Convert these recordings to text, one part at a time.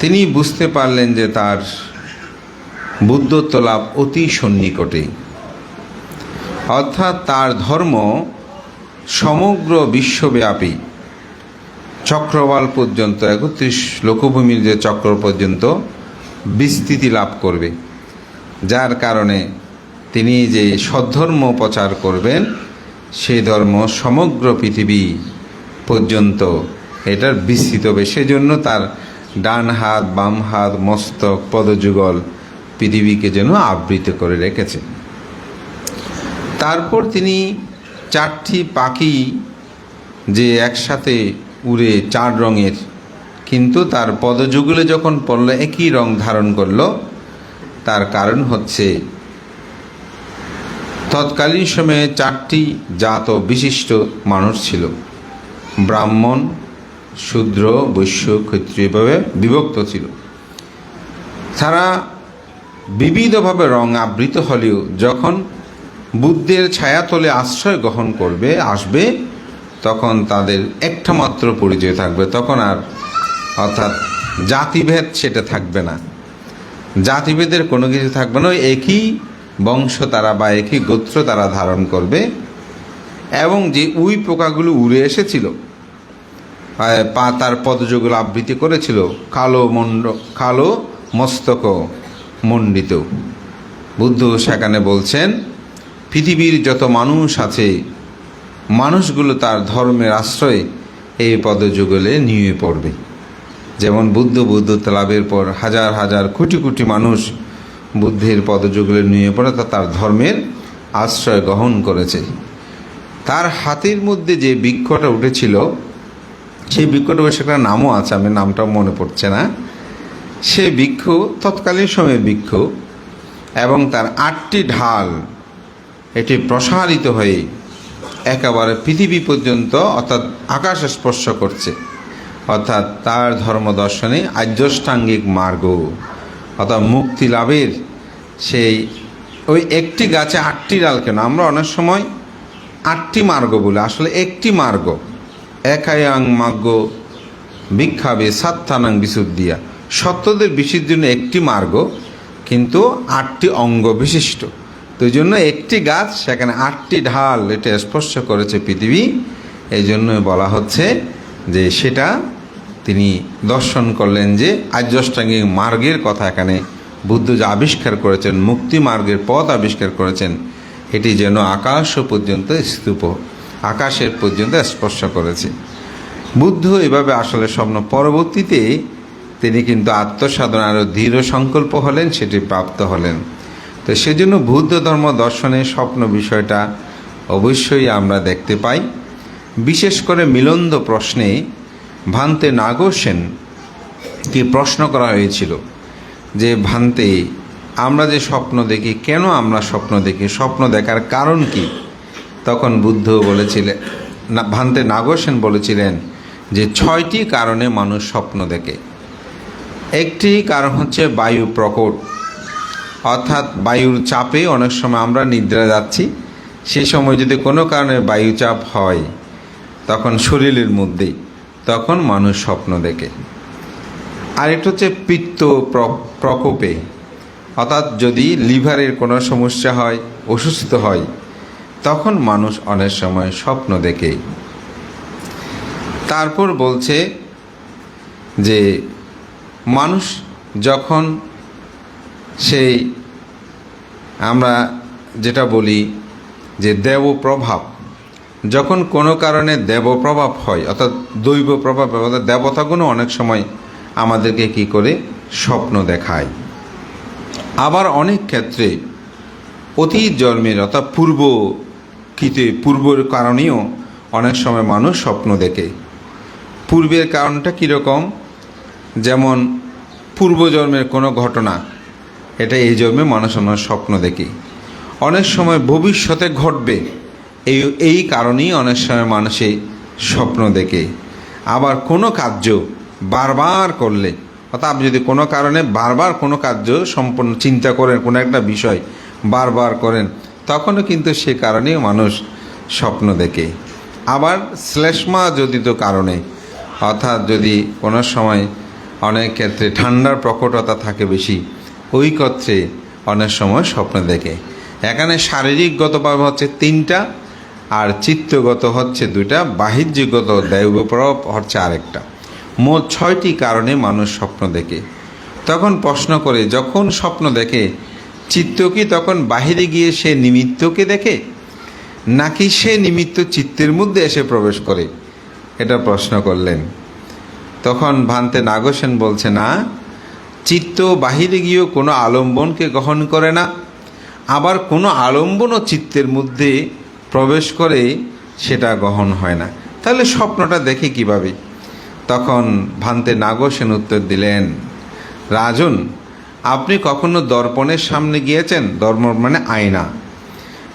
তিনি বুঝতে পারলেন যে তার বুদ্ধত্ব লাভ অতি সন্নিকটে। অর্থাৎ তার ধর্ম সমগ্র বিশ্বব্যাপী চক্রবাল পর্যন্ত, একত্রিশ লোকভূমির যে চক্র পর্যন্ত বিস্তৃতি লাভ করবে। যার কারণে তিনি যে সদ্ধর্ম প্রচার করবেন সেই ধর্ম সমগ্র পৃথিবী পর্যন্ত এটার বিস্তৃত হবে। সেজন্য তার ডান হাত, বাম হাত, মস্তক, পদযুগল পৃথিবীকে যেন আবৃত করে রেখেছে। তারপর তিনি চারটি পাখি যে একসাথে উড়ে চার রঙের, কিন্তু তার পদযুগলে যখন পড়ল, একই রং ধারণ করল, তার কারণ হচ্ছে তৎকালীন সময়ে চারটি জাত বিশিষ্ট মানুষ ছিল। ব্রাহ্মণ শূদ্র, বৈশ্য ক্ষত্রিয়ভাবে বিভক্ত ছিল। তারা বিবিধভাবে রং আবৃত হলেও যখন বুদ্ধের ছায়াতলে আশ্রয় গ্রহণ করবে, আসবে, তখন তাদের একটা মাত্র পরিচয় থাকবে। তখন আর, অর্থাৎ জাতিভেদ সেটা থাকবে না। জাতিভেদের কোনো কিছু থাকবে না একই বংশ তারা বা একই গোত্র তারা ধারণ করবে। এবং যে উই পোকাগুলো উড়ে এসেছিল পা তার পদযোগুলো আবৃত্তি করেছিল। কালো মণ্ড কালো মস্তক মণ্ডিত। বুদ্ধ সেখানে বলছেন, পৃথিবীর যত মানুষ আছে, মানুষগুলো তার ধর্মের আশ্রয়ে এই পদযুগলে নিয়ে পড়বে। যেমন বুদ্ধ বুদ্ধত্ব লাভের পর হাজার হাজার কোটি কোটি মানুষ বুদ্ধের পদযুগলে নিয়ে পড়ে, তা তার ধর্মের আশ্রয় গ্রহণ করেছে। তার হাতের মধ্যে যে বৃক্ষটা উঠেছিল সেই বৃক্ষটা একটা নামও আছে, আমি নামটা মনে পড়ছে না। সে বৃক্ষ তৎকালীন সময়ে বৃক্ষ এবং তার আটটি ঢাল, এটি প্রসারিত হয়ে একেবারে পৃথিবী পর্যন্ত অর্থাৎ আকাশ স্পর্শ করছে। অর্থাৎ তার ধর্ম দর্শনে আর্যষ্টাঙ্গিক মার্গ, অর্থাৎ মুক্তি লাভের সেই ওই একটি গাছে আটটি ডাল কেন? আমরা অনেক সময় আটটি মার্গ বলি, আসলে একটি মার্গ। একায়াং মার্গ ভিক্ষাবে সাত্তানাং বিশুদ্ধিয়া। সত্যদের বিশুদ্ধির জন্য একটি মার্গ, কিন্তু আটটি অঙ্গ বিশিষ্ট। তো জন্য একটি গাছ, সেখানে আটটি ঢাল, এটা স্পর্শ করেছে পৃথিবী। এই জন্য বলা হচ্ছে যে সেটা তিনি দর্শন করলেন যে আর্যষ্টাঙ্গিক মার্গের কথা এখানে বুদ্ধ যে আবিষ্কার করেছেন, মুক্তি মার্গের পথ আবিষ্কার করেছেন, এটি যেন আকাশ পর্যন্ত স্তূপ আকাশের পর্যন্ত স্পর্শ করেছে। বুদ্ধ এভাবে আসলে স্বপ্ন পরবর্তীতে তিনি কিন্তু আত্মসাধন আরও দৃঢ় সংকল্প হলেন, সেটি প্রাপ্ত হলেন। তো সেজন্য বুদ্ধ ধর্ম দর্শনের স্বপ্ন বিষয়টা অবশ্যই আমরা দেখতে পাই। বিশেষ করে মিলন্দ প্রশ্নে ভান্তে নাগসেন কি প্রশ্ন করা হয়েছিল যে, ভান্তে, আমরা যে স্বপ্ন দেখি, কেন আমরা স্বপ্ন দেখি? স্বপ্ন দেখার কারণ কি? তখন বুদ্ধ বলেছিলেন, না, ভান্তে নাগসেন বলেছিলেন যে ছয়টি কারণে মানুষ স্বপ্ন দেখে। একটি কারণ হচ্ছে বায়ু প্রকট। অর্থাৎ বায়ুর চাপে অনেক সময় আমরা নিদ্রা যাচ্ছি। সেই সময় যদি কোনো কারণে বায়ুচাপ হয়, তখন শরীরের মধ্যেই তখন মানুষ স্বপ্ন দেখে। আর একটা হচ্ছে পিত্ত প্র- প্রকোপে। অর্থাৎ যদি লিভারের কোনো সমস্যা হয়, অসুস্থ হয় তখন মানুষ অনেক সময় স্বপ্ন দেখে তারপর বলছে যে মানুষ যখন সেই আমরা যেটা বলি যে দেব প্রভাব, যখন কোনো কারণে দেব প্রভাব হয়, অর্থাৎ দৈব প্রভাব, অর্থাৎ দেবতাগুলো অনেক সময় আমাদেরকে কি করে? স্বপ্ন দেখায়। আবার অনেক ক্ষেত্রে অতীত জন্মের, অর্থাৎ পূর্ব কৃতে পূর্বের কারণেও অনেক সময় মানুষ স্বপ্ন দেখে। পূর্বের কারণটা কীরকম? যেমন, পূর্বজন্মের কোনো ঘটনা, এটা এই জন্মে মানুষ অনেক স্বপ্ন দেখে। অনেক সময় ভবিষ্যতে ঘটবে, এই এই কারণেই অনেক সময় মানুষ স্বপ্ন দেখে। আবার কোনো কার্য বারবার করলে, অর্থাৎ আপনি যদি কোনো কারণে বারবার কোনো কার্য সম্পন্ন চিন্তা করেন, কোনো একটা বিষয় বারবার করেন তখনও কিন্তু সে কারণেই মানুষ স্বপ্ন দেখে। আবার শ্লেষ্মা জনিত কারণে, অর্থাৎ যদি কোনো সময় অনেক ক্ষেত্রে ঠান্ডার প্রকটতা থাকে বেশি, ওই ক্ষেত্রে অনেক সময় স্বপ্ন দেখে। এখানে শারীরিকগতভাবে হচ্ছে তিনটা, আর চিত্তগত হচ্ছে দুইটা, বাহ্যিকগত দৈবপ্রভ হচ্ছে আরেকটা। মোট ছয়টি কারণে মানুষ স্বপ্ন দেখে। তখন প্রশ্ন করে, যখন স্বপ্ন দেখে চিত্ত কি তখন বাহিরে গিয়ে সে নিমিত্তকে দেখে? নাকি সে নিমিত্ত চিত্তের মধ্যে এসে প্রবেশ করে? এটা প্রশ্ন করলেন। তখন ভান্তে নাগসেন বলছে, না, চিত্ত বাহিরে গিয়েও কোনো আলম্বনকে গ্রহণ করে না। আবার কোনো আলম্বনও চিত্তের মধ্যে প্রবেশ করে, সেটা গ্রহণ হয় না। তাহলে স্বপ্নটা দেখে কীভাবে? তখন ভান্তে নাগসেন উত্তর দিলেন, রাজন আপনি কখনো দর্পণের সামনে গিয়েছেন? দর্প মানে আয়না।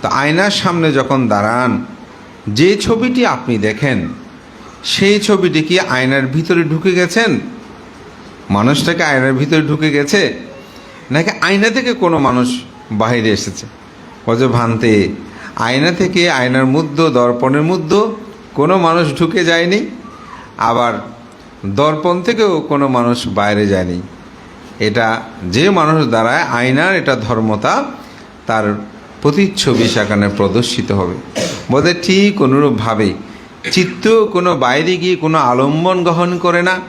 তো আয়নার সামনে যখন দাঁড়ান, যে ছবিটি আপনি দেখেন, সেই ছবিটি কি আয়নার ভিতরে ঢুকে গেছেন? মানুষটাকে আয়নার ভিতরে ঢুকে গেছে? নাকি আয়না থেকে কোনো মানুষ বাইরে এসেছে? বলছে, ভান্তে, আয়না থেকে আয়নার মধ্য, দর্পণের মধ্য কোনো মানুষ ঢুকে যায়নি, আবার দর্পণ থেকেও কোনো মানুষ বাইরে যায়নি। এটা যে মানুষ দ্বারায় আয়নার এটা ধর্মতা, তার প্রতিচ্ছবি সেখানে প্রদর্শিত হবে। বোধ ঠিক অনুরূপভাবে চিত্ত কোনো বাইরে গিয়ে কোনো আলম্বন গ্রহণ করে না।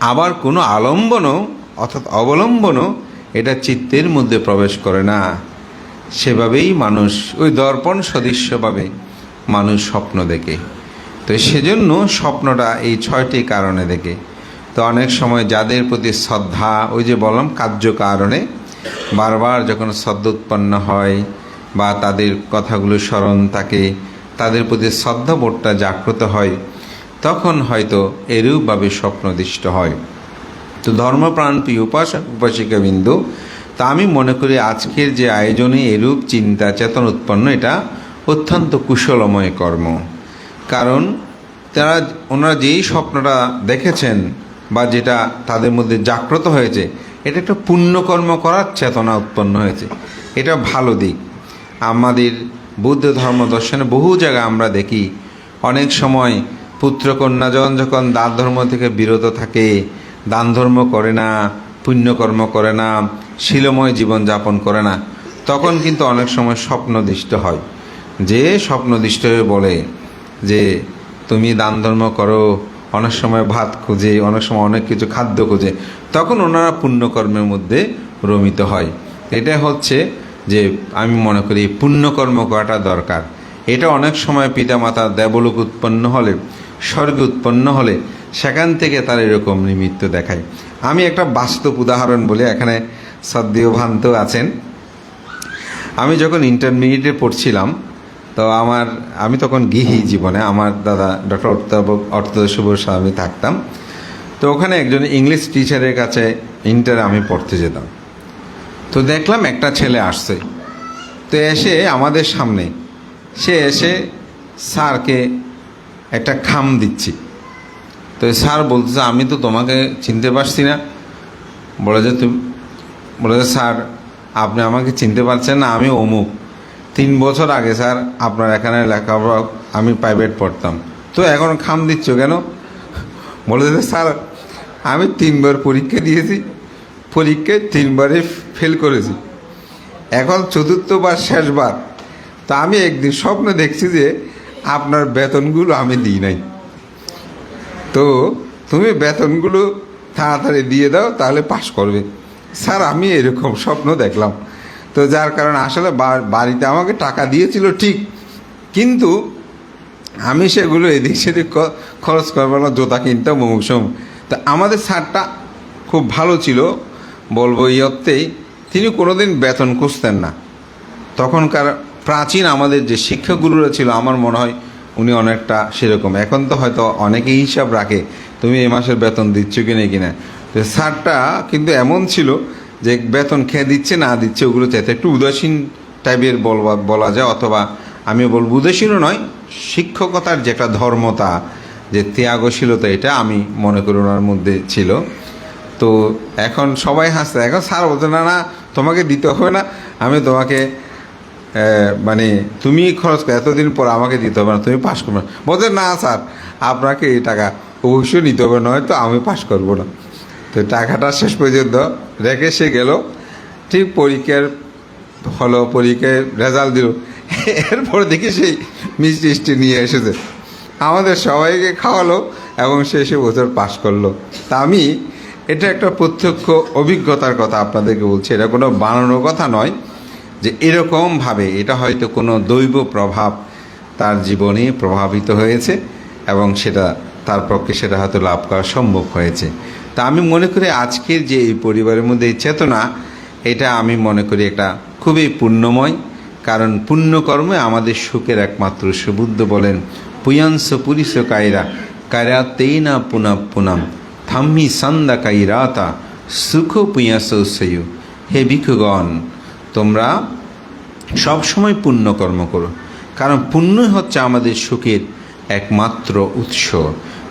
আবার কোনো আলম্বনও অর্থাৎ অবলম্বনও এটা চিত্তের মধ্যে প্রবেশ করে না। সেভাবেই মানুষ ওই দর্পণ সদৃশ্যভাবে মানুষ স্বপ্ন দেখে। তো সেজন্য স্বপ্নটা এই ছয়টি কারণে দেখে। তো অনেক সময় যাদের প্রতি শ্রদ্ধা, ওই যে বললাম, কার্য কারণে বারবার যখন শ্রদ্ধা উৎপন্ন হয় বা তাদের কথাগুলো স্মরণ থাকে, তাদের প্রতি শ্রদ্ধাবোধটা জাগ্রত হয়, তখন হয়তো এরূপভাবে স্বপ্নদিষ্ট হয়। তো ধর্মপ্রাণ প্রিয় উপাসক, উপাসিকা বিন্দু, তা আমি মনে করি আজকের যে আয়োজনে এরূপ চিন্তা, চেতন উৎপন্ন, এটা অত্যন্ত কুশলময় কর্ম। কারণ তারা, ওনারা যেই স্বপ্নটা দেখেছেন বা যেটা তাদের মধ্যে জাগ্রত হয়েছে, এটা একটা পুণ্যকর্ম করার চেতনা উৎপন্ন হয়েছে। এটা ভালো দিক। আমাদের বুদ্ধ ধর্ম দর্শনে বহু জায়গায় আমরা দেখি, অনেক সময় পুত্রকন্যাজন যখন দান ধর্ম থেকে বিরত থাকে, দান ধর্ম করে না, পুণ্যকর্ম করে না, শিলময় জীবন যাপন করে না, তখন কিন্তু অনেক সময় স্বপ্নদিষ্ট হয়। যে স্বপ্নদিষ্ট হয়ে বলে যে, তুমি দান ধর্ম করো অনেক সময় ভাত খুঁজে, অনেক সময় অনেক কিছু খাদ্য খুঁজে, তখন ওনারা পুণ্যকর্মের মধ্যে রমিত হয়। এটা হচ্ছে যে আমি মনে করি পুণ্যকর্ম করাটা দরকার। এটা অনেক সময় পিতামাতা দেবলোক উৎপন্ন হলে, স্বর্গে উৎপন্ন হলে, সেখান থেকে তার এরকম নিমিত্ত দেখায়। আমি একটা বাস্তব উদাহরণ বলি, এখানে সদ্যীয় ভান্ত আছেন। আমি যখন ইন্টারমিডিয়েটে পড়ছিলাম তো আমার, আমি তখন গৃহী জীবনে, আমার দাদা ডক্টর অর্থদা শুভ স্বামী থাকতাম। তো ওখানে একজন ইংলিশ টিচারের কাছে ইন্টার আমি পড়তে যেতাম। তো দেখলাম একটা ছেলে আসছে। তো এসে আমাদের সামনে, সে এসে স্যারকে একটা খাম দিচ্ছি। তো স্যার বলতেছে, আমি তো তোমাকে চিনতে পারছি না। বলে যে, তুমি বলে যে, স্যার, আপনি আমাকে চিনতে পারছেন না, আমি অমুক। তিন বছর আগে, স্যার, আপনার এখানে লেখাপড়া আমি প্রাইভেট পড়তাম। তো এখন খাম দিচ্ছ কেন? বলে স্যার, আমি তিনবার পরীক্ষা দিয়েছি, পরীক্ষায় তিনবারে ফেল করেছি। এখন চতুর্থবার শেষবার তা আমি একদিন স্বপ্ন দেখছি যে আপনার বেতনগুলো আমি দিই নাই। তো তুমি বেতনগুলো তাড়াতাড়ি দিয়ে দাও, তাহলে পাশ করবে। স্যার, আমি এরকম স্বপ্ন দেখলাম। তো যার কারণে আসলে বাড়িতে আমাকে টাকা দিয়েছিল ঠিক। কিন্তু আমি সেগুলো এদিক সেদিক খরচ করবার না, জোতা কিনতাম অমুক সময় তা আমাদের স্যারটা খুব ভালো ছিল, বলব এই অর্থেই। তিনি কোনোদিন বেতন খুঁজতেন না। তখনকার প্রাচীন আমাদের যে শিক্ষকগুরুরা ছিল, আমার মনে হয় উনি অনেকটা সেরকম। এখন তো হয়তো অনেকেই হিসাব রাখে, তুমি এই মাসের বেতন দিচ্ছ কি না কিনা। তো স্যারটা কিন্তু এমন ছিল যে বেতন খেয়ে দিচ্ছে, না দিচ্ছে ওগুলো চাইতে একটু উদাসীন টাইপের বলবা বলা যায়, অথবা আমি বলব উদাসীনও নয়, শিক্ষকতার যে একটা ধর্মতা, যে ত্যাগশীলতা, এটা আমি মনে করি ওনার মধ্যে ছিল। তো এখন সবাই হাসতে এখন স্যার বলতে না না, তোমাকে দিতে হবে না, আমি তোমাকে মানে তুমি খরচ এতদিন পর আমাকে দিতে হবে না, তুমি পাস করবে না। বলতে না, স্যার, আপনাকে এই টাকা অবশ্যই নিতে হবে নয় তো আমি পাস করব না। তো টাকাটা শেষ পর্যন্ত রেখে সে গেল। ঠিক পরীক্ষার হলো, পরীক্ষায় রেজাল্ট দিল। এরপর দেখি সেই মিষ্টি নিয়ে এসেছে। আমাদের সবাইকে খাওয়ালো এবং সে সে বছর পাশ করল। তা আমি, এটা একটা প্রত্যক্ষ অভিজ্ঞতার কথা আপনাদেরকে বলছি। এটা কোনো বানানোর কথা নয় যে এরকমভাবে এটা হয়তো কোনো দৈব প্রভাব তার জীবনে প্রভাবিত হয়েছে এবং সেটা তার পক্ষে সেটা হয়তো লাভ করা সম্ভব হয়েছে। তা আমি মনে করি আজকের যে এই পরিবারের মধ্যে চেতনা, এটা আমি মনে করি একটা খুবই পুণ্যময়, কারণ পুণ্যকর্মে আমাদের সুখের একমাত্র সুবুদ্ধ বলেন, পুয়াংস পুরিস কায়রা কায়রা তেইনা পুনা পুনাম, থাম্মি সন্দা কাইরাতা সুখ পুয়াস সয়ু হে ভিক্ষুগণ, তোমরা সবসময় পুণ্যকর্ম করো, কারণ পুণ্যই হচ্ছে আমাদের সুখের একমাত্র উৎস।